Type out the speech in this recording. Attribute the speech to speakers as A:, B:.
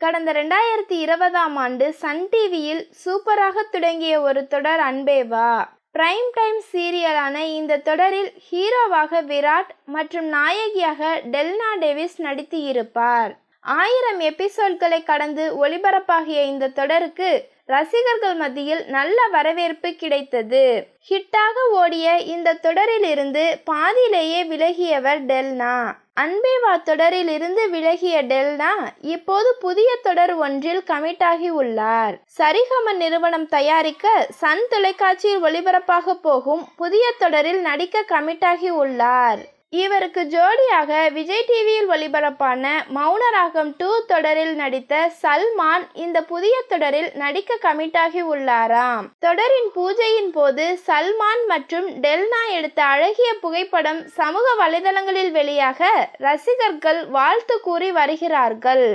A: கடந்த ரெண்டாயிரத்தி இருபதாம் ஆண்டு சன் டிவியில் சூப்பராக தொடங்கிய ஒரு தொடர் அன்பேவா. பிரைம் டைம் சீரியலான இந்த தொடரில் ஹீரோவாக விராட் மற்றும் நாயகியாக டெல்னா டேவிஸ் நடித்து இருப்பார். ஆயிரம் எபிசோட்களை கடந்து ஒளிபரப்பாகிய இந்த தொடருக்கு ரசிகர்கள் மத்தியில் நல்ல வரவேற்பு கிடைத்தது. ஹிட்டாக ஓடிய இந்த தொடரிலிருந்து பாதியிலேயே விலகியவர் டெல்னா. அன்பேவா தொடரில் இருந்து விலகிய டெல்னா இப்போது புதிய தொடர் ஒன்றில் கமிட் உள்ளார். சரிகம நிறுவனம் தயாரிக்க சன் தொலைக்காட்சியில் ஒளிபரப்பாக போகும் புதிய தொடரில் நடிக்க கமிட் உள்ளார். இவருக்கு ஜோடியாக விஜய் டிவியில் ஒளிபரப்பான மௌனராகம் டூ தொடரில் நடித்த சல்மான் இந்த புதிய தொடரில் நடிக்க கமிட்டாகி உள்ளாராம். தொடரின் பூஜையின் போது சல்மான் மற்றும் டெல்னா எடுத்த அழகிய புகைப்படம் சமூக வலைதளங்களில் வெளியாக ரசிகர்கள் வாழ்த்து கூறி வருகிறார்கள்.